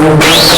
Deus.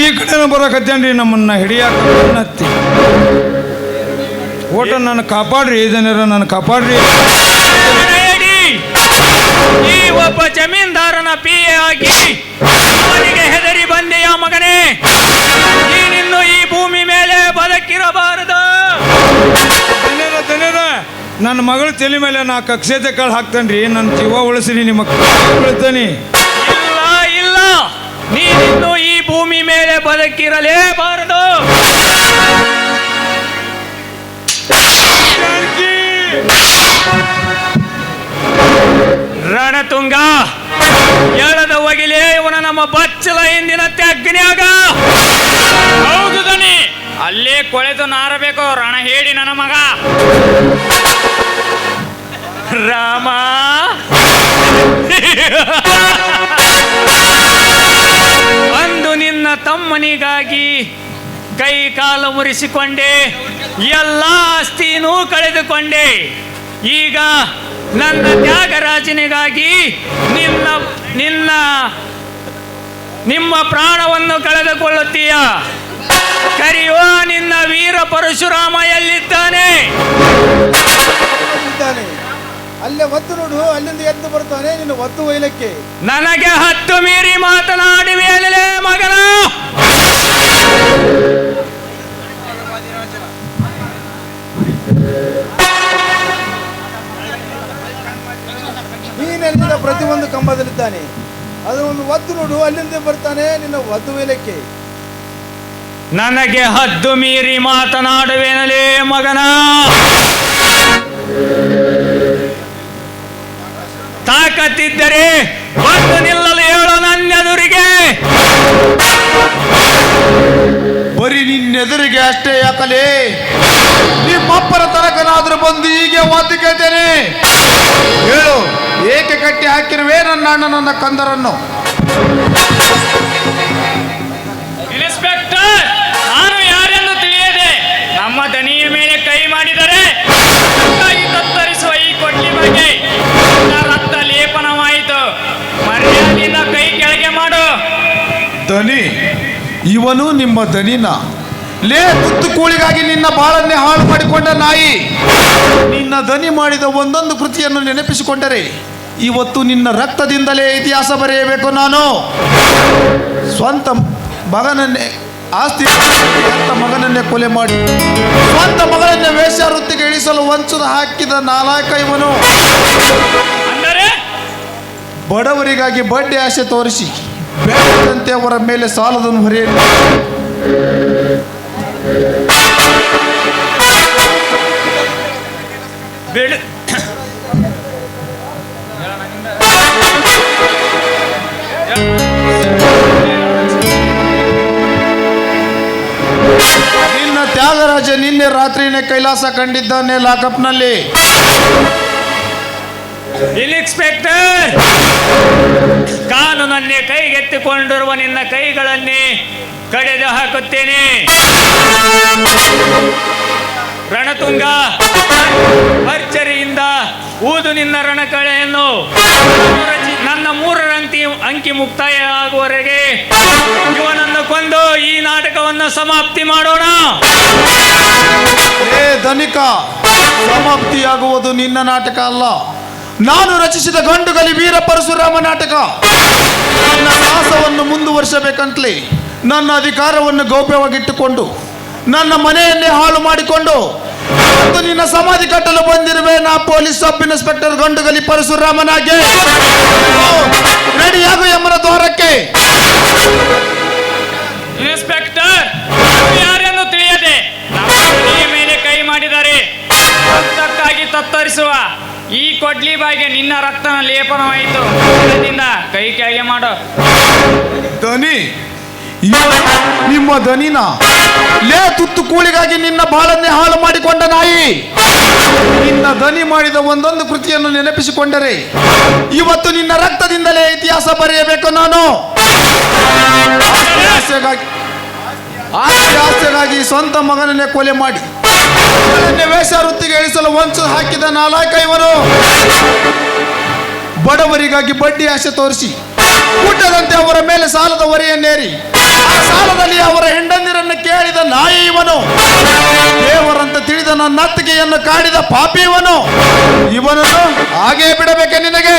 ಈ ಕಡೆನ ಬರಕತ್ತೇನ್ರಿ ನಮ್ಮನ್ನ ಹಿಡಿಯಾಕ ಹತ್ತಿ ಓಟ ನನ್ನ ಕಾಪಾಡ್ರಿ ಜನರ ನನ್ನ ಕಾಪಾಡ್ರಿ. ಈ ಒಬ್ಬ ಜಮೀನ್ದಾರನ ಪಿ ಎ ಆಗಿ ಅವನಿಗೆ ಹೆದರಿ ಬಂದೆಯ ಮಗನೇ. ನೀನಿನ್ನು ಈ ಭೂಮಿ ಮೇಲೆ ಬದುಕಿರಬಾರದು. ಜನರ ಧನ್ಯರ ನನ್ನ ಮಗಳ ತಲೆ ಮೇಲೆ ನಾ ಕಕ್ಷತೆ ಕಾಳು ಹಾಕ್ತೇನ್ರಿ. ನನ್ನ ಜೀವ ಉಳಿಸ್ರಿ ನಿಮ್ಮ ಇಲ್ಲ ಇಲ್ಲ. ನೀನಿನ್ನು ಬದುಕಿರಲೇಬಾರದು. ರಣತುಂಗ, ಎಳದ ಒಗಿಲೇ ಇವನ ನಮ್ಮ ಬಚ್ಚಲ ಹಿಂದಿನ ಅಗ್ನಿಯಾಗ ಹೌದು ದನಿ ಅಲ್ಲೇ ಕೊಳೆದು ನಾರಬೇಕು ರಣ ಹೇಳಿ ನನ್ನ ಮಗ. ರಾಮ. ತಮ್ಮನಿಗಾಗಿ ಕೈ ಕಾಲು ಮುರಿಸಿಕೊಂಡೆ, ಎಲ್ಲ ಆಸ್ತಿನೂ ಕಳೆದುಕೊಂಡೆ. ಈಗ ನನ್ನ ತ್ಯಾಗರಾಜನಿಗಾಗಿ ನಿನ್ನ ನಿನ್ನ, ನಿಮ್ಮ ಪ್ರಾಣವನ್ನು ಕಳೆದುಕೊಳ್ಳುತ್ತೀಯ? ಕರಿಯೋ ನಿನ್ನ ವೀರ ಪರಶುರಾಮ ಎಲ್ಲಿದ್ದಾನೆ? ಅಲ್ಲೇ ಒತ್ತು ನೋಡು ಅಲ್ಲಿಂದ ಎದ್ದು ಬರ್ತಾನೆ ನಿನ್ನ ಒತ್ತು ಒಯ್ಲಕ್ಕೆ ನನಗೆ ಹತ್ತು ಮೀರಿ ಮಾತನಾಡಿ ಮೇಲೆ ಮಗನ. ನೀನೆಲ್ಲಿಂದ ಪ್ರತಿಯೊಂದು ಕಂಬದಲ್ಲಿದ್ದಾನೆ. ಒಂದು ಒತ್ತು ನೋಡು ಅಲ್ಲಿಂದ ಬರ್ತಾನೆ ನಿನ್ನ ಒತ್ತು ಒಯ್ಲಕ್ಕೆ ನನಗೆ ಹದ್ದು ಮೀರಿ ಮಾತನಾಡುವೆನಲೇ ಮಗನ. ತಾಕತ್ತಿದ್ದರೆ ಬಂದು ನಿಲ್ಲಲು ಹೇಳು ನನ್ನೆದುರಿಗೆ. ಬರೀ ನಿನ್ನೆದುರಿಗೆ ಅಷ್ಟೇ ಯಾಕಲೇ? ನಿಮ್ಮಪ್ಪರ ತನಕನಾದ್ರೂ ಬಂದು ಹೀಗೆ ಒದ್ದು ಕೇಳ್ತೇನೆ. ಹೇಳು ಏಕೆ ಕಟ್ಟಿ ಹಾಕಿರುವೆ ನನ್ನ ಅಣ್ಣ ನನ್ನ ಕಂದರನ್ನು? ಇನ್ಸ್ಪೆಕ್ಟರ್ ನಾನು ಯಾರೆಂದು ತಿಳಿಯದೆ? ನಮ್ಮ ದನಿಯ ಮೇಲೆ ಕೈ ಮಾಡಿದರೆ ಇವನು ನಿಮ್ಮ ದನಿನ. ಲೇ ಮುತ್ತು ಕೂಳಿಗಾಗಿ ನಿನ್ನ ಬಾಳನ್ನೇ ಹಾಳು ಮಾಡಿಕೊಂಡ ನಾಯಿ. ನಿನ್ನ ದನಿ ಮಾಡಿದ ಒಂದೊಂದು ಕೃತಿಯನ್ನು ನೆನಪಿಸಿಕೊಂಡರೆ ಇವತ್ತು ನಿನ್ನ ರಕ್ತದಿಂದಲೇ ಇತಿಹಾಸ ಬರೆಯಬೇಕು ನಾನು. ಸ್ವಂತ ಮಗನನ್ನೇ ಆಸ್ತಿ ಸ್ವಂತ ಮಗನನ್ನೇ ಕೊಲೆ ಮಾಡಿ ಸ್ವಂತ ಮಗನನ್ನೇ ವೇಶ್ಯಾವೃತ್ತಿಗೆ ಇಳಿಸಲು ವಂಚದ ಹಾಕಿದ ನಾಲ್ಕ ಇವನು. ಬಡವರಿಗಾಗಿ ಬಡ್ಡಿ ಆಸೆ ತೋರಿಸಿ. ಬೇಡದಂತೆ ಅವರ ಮೇಲೆ ಸಾಲದ ಹೊರೆಯಲು. ಬಿಡು. ನಿನ್ನ ತ್ಯಾಗರಾಜ ನಿನ್ನೆ ರಾತ್ರಿನೇ ಕೈಲಾಸ ಕಂಡಿದ್ದಾನೆ ಲಾಕಪ್ನಲ್ಲಿ. ಇನ್ಸ್ಪೆಕ್ಟರ್ ಕಾನೂನನ್ನೇ ಕೈಗೆತ್ತಿಕೊಂಡಿರುವ ನಿನ್ನ ಕೈಗಳನ್ನೇ ಕಡೆದು ಹಾಕುತ್ತೇನೆ. ರಣತುಂಗ ಅರ್ಚರಿಯಿಂದ ಊದು ನಿನ್ನ ರಣಕಳೆಯನ್ನು. ನನ್ನ ಮೂರರ ಅಂಕಿ ಅಂಕಿ ಮುಕ್ತಾಯ ಆಗುವವರೆಗೆ ಇವನನ್ನು ಕೊಂದು ಈ ನಾಟಕವನ್ನು ಸಮಾಪ್ತಿ ಮಾಡೋಣ. ಏ ಧನಿಕ, ಸಮಾಪ್ತಿಯಾಗುವುದು ನಿನ್ನ ನಾಟಕ ಅಲ್ಲ. ನಾನು ರಚಿಸಿದ ಗಂಡುಗಲಿ ವೀರ ಪರಶುರಾಮ ನಾಟಕ. ನನ್ನ ಸಾಹಸವನ್ನು ಮುಂದುವರಿಸಬೇಕಂತಲೇ ನನ್ನ ಅಧಿಕಾರವನ್ನು ಗೌಪ್ಯವಾಗಿಟ್ಟುಕೊಂಡು, ನನ್ನ ಮನೆಯನ್ನೇ ಹಾಳು ಮಾಡಿಕೊಂಡು ಮತ್ತು ನಿನ್ನ ಸಮಾಧಿ ಕಟ್ಟಲು ಬಂದಿರುವೆ ನಾ ಪೊಲೀಸ್ ಸಬ್ ಇನ್ಸ್ಪೆಕ್ಟರ್ ಗಂಡುಗಲಿ ಪರಶುರಾಮನಾಗೆ. ರೆಡಿಯಾಗು ಯಮನ ದ್ವಾರಕ್ಕೆ. ಇನ್ಸ್ಪೆಕ್ಟರ್ ಯಾರನ್ನು ತಿಳಿಯದೆ? ನಮ್ಮ ಮೇಲೆ ಕೈ ಮಾಡಿದ್ದಾರೆ ತತ್ತರಿಸುವ. ಈ ಕೊಡ್ಲಿ ಬಾಯಿಗೆ ನಿನ್ನ ರಕ್ತನ ಲೇಪನವಾಯಿತು. ಕೈ ಕೆಳಗೆ ಮಾಡು. ಧ್ವನಿ. ನಿಮ್ಮ ಧ್ವನಿನ ಲೇ ತುತ್ತು ಕೂಳಿಗಾಗಿ ನಿನ್ನ ಬಾಳನ್ನೇ ಹಾಳು ಮಾಡಿಕೊಂಡ ನಾಯಿ. ನಿನ್ನ ಧ್ವನಿ ಮಾಡಿದ ಒಂದೊಂದು ಕೃತಿಯನ್ನು ನೆನಪಿಸಿಕೊಂಡರೆ ಇವತ್ತು ನಿನ್ನ ರಕ್ತದಿಂದಲೇ ಇತಿಹಾಸ ಬರೆಯಬೇಕು ನಾನು. ಆಸ್ತಿ ಆಸೆಗಾಗಿ ಆಸ್ತಿ ಆಸೆಗಾಗಿ ಸ್ವಂತ ಮಗನನ್ನೇ ಕೊಲೆ ಮಾಡಿ. ಮಗನನ್ನೇ ವೇಷವೃತ್ತಿಗೆ ಇಳಿಸಲು ವಂಚು ಹಾಕಿದ ನಾಲ್ಕೈವರು. ಬಡವರಿಗಾಗಿ ಬಡ್ಡಿ ಆಶೆ ತೋರಿಸಿ ಊಟದಂತೆ ಅವರ ಮೇಲೆ ಸಾಲದ ಹೊರೆಯನ್ನೇರಿ. ಆ ಸಾಲದಲ್ಲಿ ಅವರ ಹೆಂಡಂದಿರನ್ನು ಕೇಳಿದ ನಾಯಿ ಇವನು. ದೇವರಂತ ತಿಳಿದ ನನ್ನ ಅತ್ತಿಗೆಯನ್ನು ಕಾಡಿದ ಪಾಪಿ ಇವನು. ಇವನನ್ನು ಹಾಗೇ ಬಿಡಬೇಕೆ ನಿನಗೆ?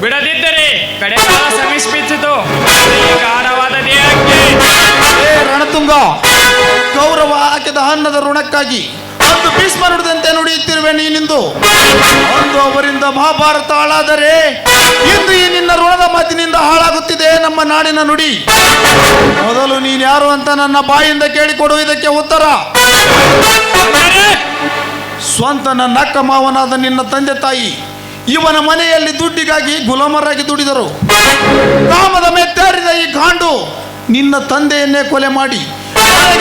ಬಿಡದಿದ್ದರೆ ಕಡೆ ಸಮೀಪಿಸಿತು ಕಾರವಾದ ದೇಹಕ್ಕೆ ರಣತುಂಗ ಗೌರವ ಹಾಕಿದ ಅನ್ನದ ಋಣಕ್ಕಾಗಿ ಒಂದು ಭೀಷ್ಮ ನುಡಿದಂತೆ ನುಡಿಯುತ್ತಿರುವೆ ನೀನಿಂದು ಒಂದು ಅವರಿಂದ ಮಹಾಭಾರತ ಹಾಳಾದರೆ ಇಂದು ಈ ನಿನ್ನ ಋಣದ ಮಾತಿನಿಂದ ಹಾಳಾಗುತ್ತಿದೆ ನಮ್ಮ ನಾಡಿನ ನುಡಿ. ಮೊದಲು ನೀನು ಯಾರು ಅಂತ ನನ್ನ ಬಾಯಿಂದ ಕೇಳಿಕೊಡು, ಇದಕ್ಕೆ ಉತ್ತರ. ಸ್ವಂತ ನನ್ನ ಅಕ್ಕ ಮಾವನಾದ ನಿನ್ನ ತಂದೆ ತಾಯಿ ಇವನ ಮನೆಯಲ್ಲಿ ದುಡ್ಡಿಗಾಗಿ ಗುಲಾಮರಾಗಿ ದುಡಿದರು. ಕಾಮದ ಮೆತ್ತೇರಿದ ಈ ಗಾಂಡು ನಿನ್ನ ತಂದೆಯನ್ನೇ ಕೊಲೆ ಮಾಡಿ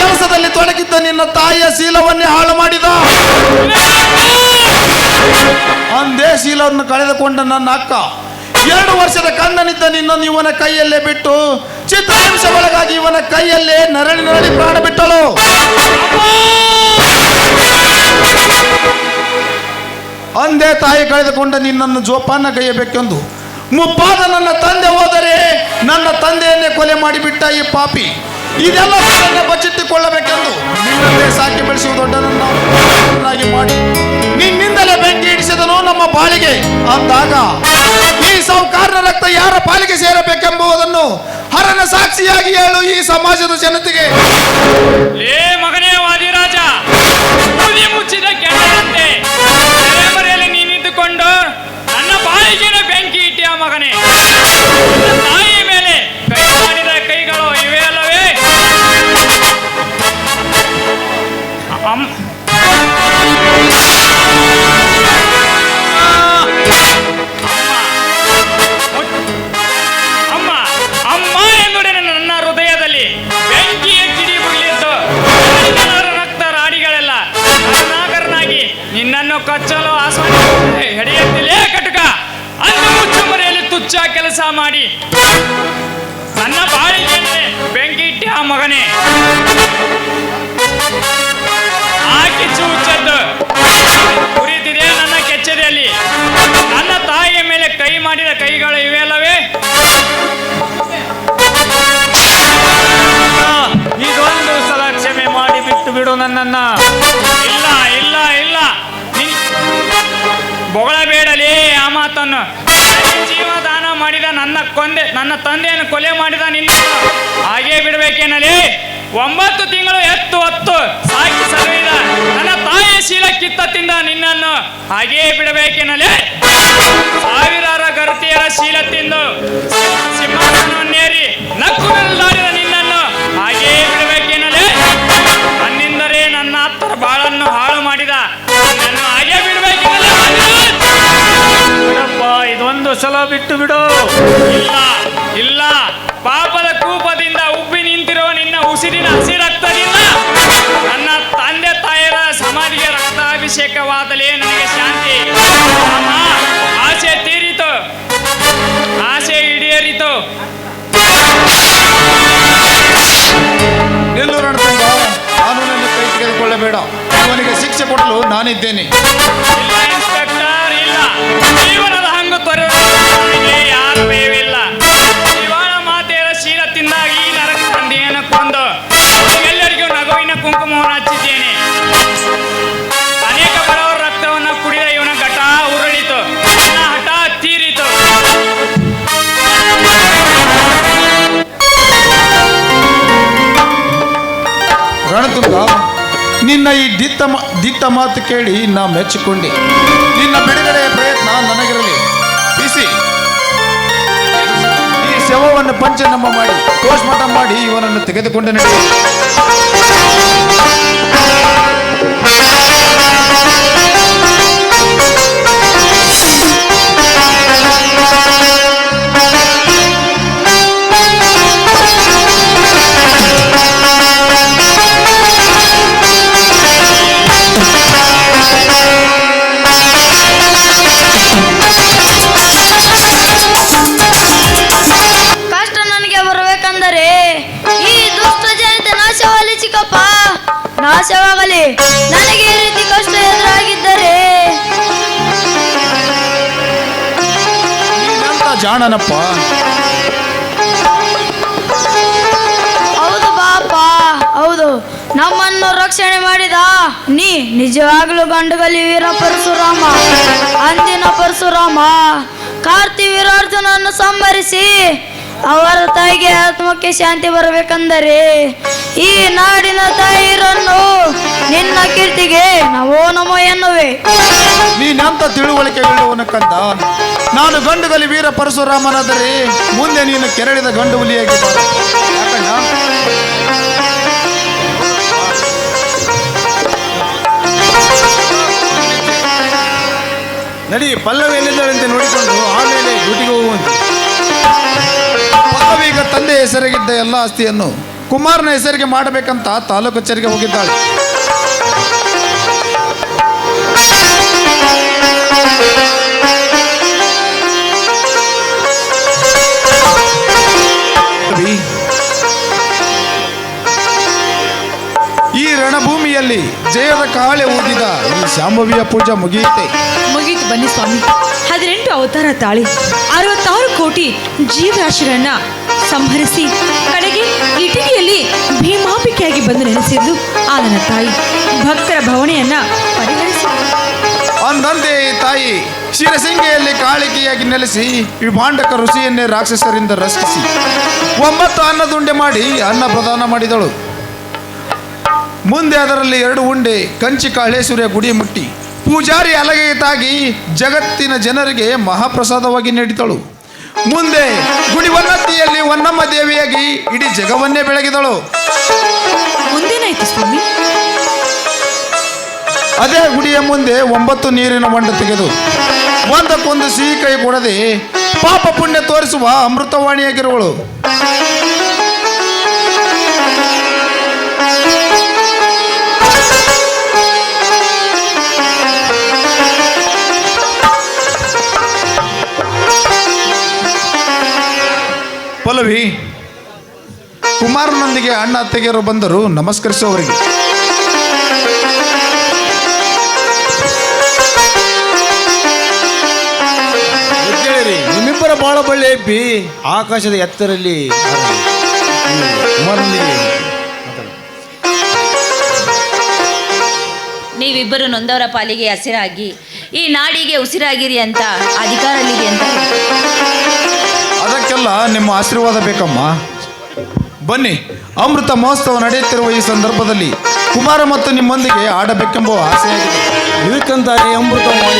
ಕೆಲಸದಲ್ಲಿ ತೊಡಗಿದ್ದ ನಿನ್ನ ತಾಯಿಯ ಶೀಲವನ್ನೇ ಹಾಳು ಮಾಡಿದ. ಅಂದೇ ಶೀಲವನ್ನು ಕಳೆದುಕೊಂಡ ನನ್ನ ಅಕ್ಕ ಎರಡು ವರ್ಷದ ಕಣ್ಣನಿದ್ದ ನಿನ್ನ ಇವನ ಕೈಯಲ್ಲೇ ಬಿಟ್ಟು ಚಿತ್ರಹಿಂಸೆ ಒಳಗಾಗಿ ಇವನ ಕೈಯಲ್ಲೇ ನರಳಿ ನರಳಿ ಪ್ರಾಣ ಬಿಟ್ಟಳು. ಅಂದೇ ತಾಯಿ ಕಳೆದುಕೊಂಡ ನಿನ್ನನ್ನು ಜೋಪಾನ ಕೈಯಬೇಕೆಂದು ಮುಪ್ಪಾದ ನನ್ನ ತಂದೆ ಹೋದರೆ ನನ್ನ ತಂದೆಯನ್ನೇ ಕೊಲೆ ಮಾಡಿಬಿಟ್ಟ ಈ ಪಾಪಿ. ಇದೆಲ್ಲ ಬಚ್ಚಿಟ್ಟುಕೊಳ್ಳಬೇಕೆಂದು ಸಾಕ್ಷಿ ಸಾಕಿ ಬೆಳೆಸುವ ದೊಡ್ಡನನ್ನಾಗಿ ಮಾಡಿ ನಿನ್ನಿಂದಲೇ ಬೆಂಕಿ ಇಡಿಸಿದನು ನಮ್ಮ ಬಾಳಿಗೆ ಅಂದಾಗ ಈ ಸಾಹುಕಾರನ ರಕ್ತ ಯಾರ ಪಾಲಿಗೆ ಸೇರಬೇಕೆಂಬುದನ್ನು ಹರನ ಸಾಕ್ಷಿಯಾಗಿ ಹೇಳು ಈ ಸಮಾಜದ ಜನತೆಗೆ. ಏ ಮಗನೇ ವಾದಿರಾಜ ಮುಚ್ಚಿದ ಕೆಳಗಂತೆ ಕೆಲಸ ಮಾಡಿ. ನನ್ನ ಬಾಳಿಗೆ ಬೆಂಕಿ ಇಟ್ಟಿ ಆ ಮಗನೇ. ಆ ಕಿಚ್ಚು ಕುರಿತಿದೆ ನನ್ನ ಕೆಚ್ಚರಿಯಲ್ಲಿ ನನ್ನ ತಾಯಿಯ ಮೇಲೆ ಕೈ ಮಾಡಿದ ಕೈಗಳು ಇವೆ ಅಲ್ಲವೇ ಇದೊಂದು ಸಲ ಕ್ಷಮೆ ಮಾಡಿ ಬಿಟ್ಟು ಬಿಡು ನನ್ನನ್ನ. ಇಲ್ಲ ಇಲ್ಲ ಇಲ್ಲ. ನೀ- ಬೊಗಳಬೇಡಲೇ ಆ ಮಾತನ್ನು. ನನ್ನ ಕೊಂದೆ, ನನ್ನ ತಂದೆಯನ್ನು ಕೊಲೆ ಮಾಡಿದ ನಿನ್ನ ಹಾಗೆ ಬಿಡಬೇಕೇನಲ್ಲಿ ಒಂಬತ್ತು ತಿಂಗಳು ಎತ್ತು ಹೊತ್ತು ಸಾಕಿ ಸಾವಿರ ನನ್ನ ತಾಯಿಯ ಶೀಲ ಕಿತ್ತ ತಿಂದ ನಿನ್ನನ್ನು. ಹಾಗೆಯೇ ಬಿಡಬೇಕೇನಲ್ಲಿ ಸಾವಿರಾರ ಗರ್ತಿಯರ ಶೀಲ ತಿಂದು ಸಿಂಹಾಸನವನ್ನೇರಿ ನಕ್ಕು ಮೆರೆದಾಡಿದ ನಿನ್ನನ್ನು. ಹಾಗೆಯೇ ಬಿಡಬೇಕೇನಲೇ? ಶಿಕ್ಷೆ ಕೊಡಲು ನಾನಿದ್ದೇನೆ. ಇಲ್ಲ ಇನ್ಸ್ಪೆಕ್ಟರ್ ಇಲ್ಲ. ಜೀವನದ ಹಂಗು ಯಾರು ಮಾತೆಯರ ಶೀಲ ತಿಂದಾಗಿ ನರಕ ತಂದೆಯನ್ನು ಕೊಂದು ಎಲ್ಲರಿಗೂ ನಗುವಿನ ಕುಂಕುಮವನ್ನು ಹಚ್ಚಿದ್ದೇನೆ. ಅನೇಕ ಬಡವರ ರಕ್ತವನ್ನು ಕುಡಿದ ಇವನ ಘಟ ಉರುಳಿತು. ನನ್ನ ಹಠ ತೀರಿತು. ರಣತುಂಗ ನಿನ್ನ ಈ ಮಾ- ದಿಟ್ಟ ಮಾತು ಕೇಳಿ ನಾ ಮೆಚ್ಚಿಕೊಂಡೆ. ನಿನ್ನ ಬಿಡುಗಡೆಯ ಪ್ರಯತ್ನ ನನಗಿರಲಿ. ಬಿಸಿ. ಈ ಶವವನ್ನು ಪಂಚನಮ್ಮ ಮಾಡಿ ಪೋಸ್ಟ್ಮಾರ್ಟಮ್ ಮಾಡಿ ಇವನನ್ನು ತೆಗೆದುಕೊಂಡು ನಡೆಯ ಜಾಣನಪ್ಪ. ಹೌದು ಬಾಪ ಹೌದು. ನಮ್ಮನ್ನು ರಕ್ಷಣೆ ಮಾಡಿದ ನೀ ನಿಜವಾಗ್ಲೂ ಗಂಡುಗಲಿ ವೀರ ಪರಶುರಾಮ. ಅಂದಿನ ಪರಶುರಾಮ. ಕಾರ್ತಿ ವೀರಾರ್ಜುನನ್ನು ಸಂಹರಿಸಿ ಅವರ ತಾಯಿಗೆ ಆತ್ಮಕ್ಕೆ ಶಾಂತಿ ಬರಬೇಕೆಂದರೆ ಈ ನಾಡಿನ ತಾಯಿರನ್ನು ನಿನ್ನ ಕೀರ್ತಿಗೆ ನವೋ ನಮೋ ಎನ್ನುವೆ. ನೀನಂತ ತಿಳುವಳಿಕೆ ಹೇಳುವನಕ್ಕಂತ ಕಂದ. ನಾನು ಗಂಡುಗಲಿ ವೀರ ಪರಶುರಾಮನಾದರೆ ಮುಂದೆ ನೀನು ಕೆರಳಿದ ಗಂಡು ಯಾಕಣ್ಣ ನಡಿ, ಪಲ್ಲವಿ ಎಲ್ಲಿದ್ದಾಳಂತೆ ನೋಡಿಕೊಂಡು ಆಮೇಲೆ ಡ್ಯೂಟಿಗೆ ಹೋಗುವಂತೆ. ಪಲ್ಲವಿ ಈಗ ತಂದೆ ಹೆಸರಿಗಿದ್ದ ಎಲ್ಲ ಆಸ್ತಿಯನ್ನು ಕುಮಾರನ ಹೆಸರಿಗೆ ಮಾಡಬೇಕಂತ ತಾಲೂಕು ಕಚೇರಿಗೆ ಹೋಗಿದ್ದಾಳೆ. ರಣಭೂಮಿಯಲ್ಲಿ ಜಯದ ಕಾಳೆ ಊದಿದ ಈ ಶಾಂಭವಿಯ ಪೂಜಾ ಮುಗಿಯುತ್ತೆ. ಮುಗೀತು ಬನ್ನಿ ಸ್ವಾಮಿ. ಹದಿನೆಂಟು ಅವತಾರ ತಾಳಿ ಅರವತ್ತಾರು ಕೋಟಿ ಜೀವರಾಶಿಗಳನ್ನ ಸಂಹರಿಸಿ ಕಡೆಗೆ ಇಟಲಿಯಲ್ಲಿ ಭೀಮಾಪಿಕೆಯಾಗಿ ಬಂದು ನೆಲೆಸಿದ್ದು ಆ ನನ್ನ ತಾಯಿ. ಭಕ್ತರ ಭವನೆಯನ್ನ ಪರಿಗಣಿಸಿ ಅಂದಂತೆ ಈ ತಾಯಿ ಶಿರಸಿಂಗೆಯಲ್ಲಿ ಕಾಳಿಕೆಯಾಗಿ ನೆಲೆಸಿ ವಿಭಾಂಡಕ ಋಷಿಯನ್ನೇ ರಾಕ್ಷಸರಿಂದ ರಕ್ಷಿಸಿ. ಒಂಬತ್ತು ಅನ್ನದುಂಡೆ ಮಾಡಿ ಅನ್ನ ಪ್ರದಾನ ಮಾಡಿದಳು. ಮುಂದೆ ಅದರಲ್ಲಿ ಎರಡು ಉಂಡೆ ಕಂಚಿ ಕಾಳೇಶ್ವರಿಯ ಗುಡಿ ಮುಟ್ಟಿ. ಪೂಜಾರಿ ಅಲಗೆಗೆ ತಾಗಿ ಜಗತ್ತಿನ ಜನರಿಗೆ ಮಹಾಪ್ರಸಾದವಾಗಿ ನೀಡಿದಳು. ಮುಂದೆ ಗುಡಿ ವನ್ನತ್ತಿಯಲ್ಲಿ ಹೊನ್ನಮ್ಮ ದೇವಿಯಾಗಿ ಇಡೀ ಜಗವನ್ನೇ ಬೆಳಗಿದಳು. ಸ್ವಾಮಿ? ಅದೇ ಗುಡಿಯ ಮುಂದೆ ಒಂಬತ್ತು ನೀರಿನ ಹೊಂಡ ತೆಗೆದು ಒಂದಕ್ಕೊಂದು ಸಿಹಿ ಕೈ ಕೊಡದೆ ಪಾಪ ಪುಣ್ಯ ತೋರಿಸುವ ಅಮೃತವಾಣಿಯಾಗಿರುವಳು. ಪಲ್ಲವಿ ಕುಮಾರನೊಂದಿಗೆ ಅಣ್ಣ ಅತ್ತೆಗೆಯರು ಬಂದರು. ನಮಸ್ಕರಿಸುವವರಿಗೆ. ನಿಮ್ಮಿಬ್ಬರ ಬಾಳ ಬಳ್ಳಿ ಎಬ್ಬಿ ಆಕಾಶದ ಎತ್ತರಲ್ಲಿ ನೀವಿಬ್ಬರು ನೊಂದವರ ಪಾಲಿಗೆ ಹಸಿರಾಗಿ ಈ ನಾಡಿಗೆ ಉಸಿರಾಗಿರಿ ಅಂತ ಅಧಿಕಾರಲ್ಲಿದೆ ಅಂತ ಅದಕ್ಕೆಲ್ಲ ನಿಮ್ಮ ಆಶೀರ್ವಾದ ಬೇಕಮ್ಮ. ಬನ್ನಿ ಅಮೃತ ಮಹೋತ್ಸವ ನಡೆಯುತ್ತಿರುವ ಈ ಸಂದರ್ಭದಲ್ಲಿ ಕುಮಾರ ಮತ್ತು ನಿಮ್ಮೊಂದಿಗೆ ಆಡಬೇಕೆಂಬ ಆಸೆಯಾಗಿದೆ ಇದಕ್ಕಂತಾನೆ ಅಮೃತ ಮಾಡಿ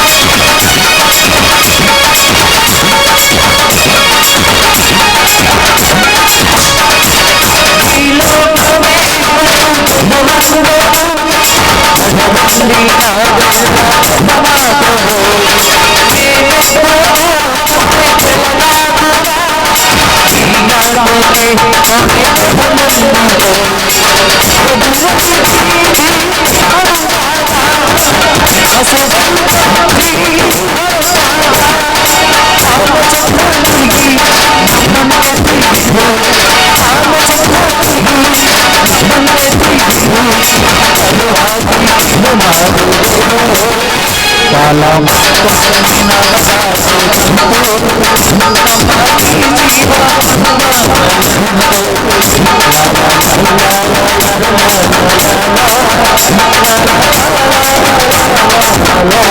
श्री राम Hello.